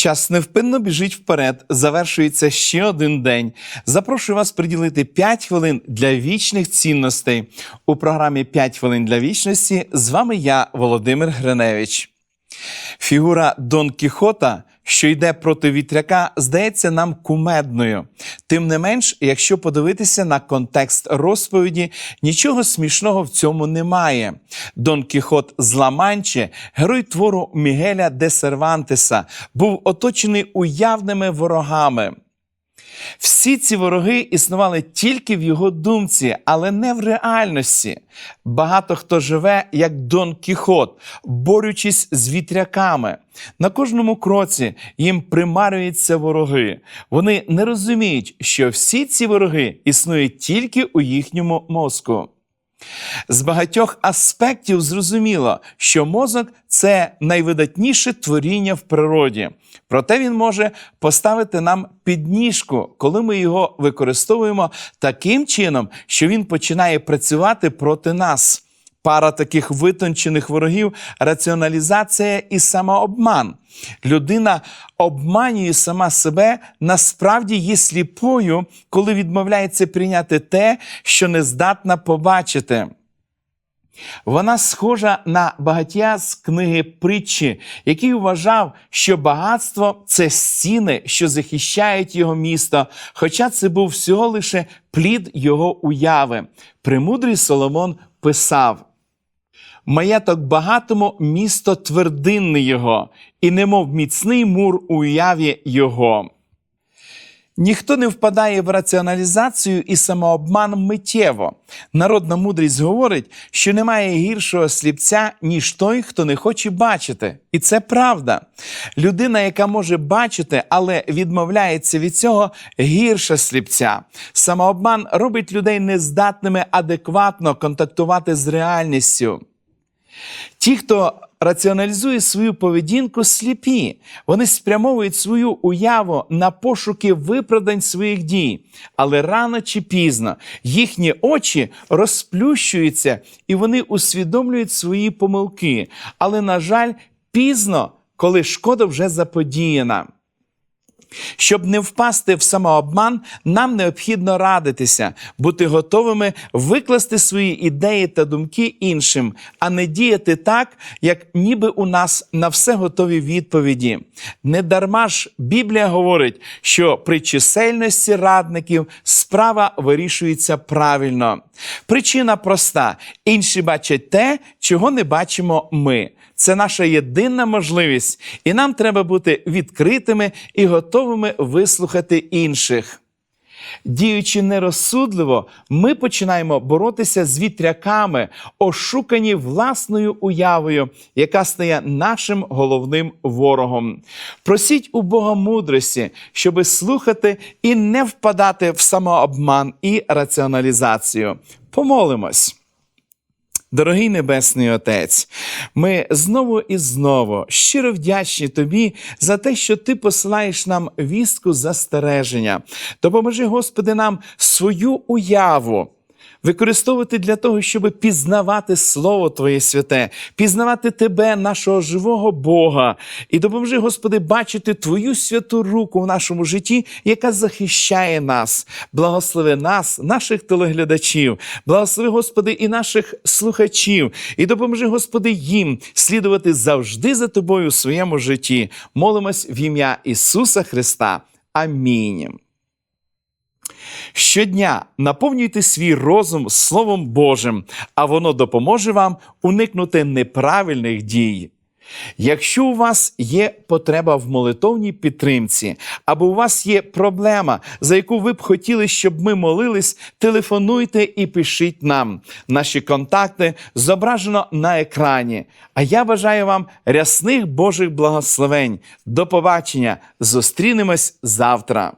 Час невпинно біжить вперед, завершується ще один день. Запрошую вас приділити 5 хвилин для вічних цінностей. У програмі «5 хвилин для вічності з вами я, Володимир Гриневич. Фігура Дон Кіхота, що йде проти вітряка, здається нам кумедною. Тим не менш, якщо подивитися на контекст розповіді, нічого смішного в цьому немає. Дон Кіхот з Ла-Манчі, герой твору Мігеля де Сервантеса, був оточений уявними ворогами. Всі ці вороги існували тільки в його думці, але не в реальності. Багато хто живе як Дон Кіхот, борючись з вітряками. На кожному кроці їм примарюються вороги. Вони не розуміють, що всі ці вороги існують тільки у їхньому мозку. З багатьох аспектів зрозуміло, що мозок це найвидатніше творіння в природі. Проте він може поставити нам підніжку, коли ми його використовуємо таким чином, що він починає працювати проти нас. Пара таких витончених ворогів раціоналізація і самообман. Людина обманює сама себе, насправді є сліпою, коли відмовляється прийняти те, що не здатна побачити. Вона схожа на багаття з книги притчі, який вважав, що багатство це стіни, що захищають його місто, хоча це був всього лише плід його уяви. Премудрий Соломон писав. Маєток багатому місто твердинне його, і немов міцний мур у уяві його. Ніхто не впадає в раціоналізацію і самообман миттєво. Народна мудрість говорить, що немає гіршого сліпця, ніж той, хто не хоче бачити. І це правда. Людина, яка може бачити, але відмовляється від цього, гірша сліпця. Самообман робить людей нездатними адекватно контактувати з реальністю. Ті, хто раціоналізує свою поведінку, сліпі. Вони спрямовують свою уяву на пошуки виправдань своїх дій. Але рано чи пізно їхні очі розплющуються і вони усвідомлюють свої помилки. Але, на жаль, пізно, коли шкода вже заподіяна. Щоб не впасти в самообман, нам необхідно радитися, бути готовими викласти свої ідеї та думки іншим, а не діяти так, як ніби у нас на все готові відповіді. Не дарма ж Біблія говорить, що при чисельності радників справа вирішується правильно. Причина проста: інші бачать те, чого не бачимо ми. Це наша єдина можливість, і нам треба бути відкритими і готовими вислухати інших. Діючи нерозсудливо, ми починаємо боротися з вітряками, ошукані власною уявою, яка стає нашим головним ворогом. Просіть у Бога мудрості, щоби слухати і не впадати в самообман і раціоналізацію. Помолимось. Дорогий Небесний Отець, ми знову і знову щиро вдячні Тобі за те, що Ти посилаєш нам вістку застереження. Допоможи, Господи, нам свою уяву. Використовувати для того, щоб пізнавати Слово Твоє святе, пізнавати Тебе, нашого живого Бога, і допоможи, Господи, бачити Твою святу руку в нашому житті, яка захищає нас, благослови нас, наших телеглядачів, благослови, Господи, і наших слухачів, і допоможи, Господи, їм слідувати завжди за Тобою у своєму житті. Молимось в ім'я Ісуса Христа. Амінь. Щодня наповнюйте свій розум Словом Божим, а воно допоможе вам уникнути неправильних дій. Якщо у вас є потреба в молитовній підтримці, або у вас є проблема, за яку ви б хотіли, щоб ми молились, телефонуйте і пишіть нам. Наші контакти зображено на екрані. А я бажаю вам рясних Божих благословень. До побачення! Зустрінемось завтра!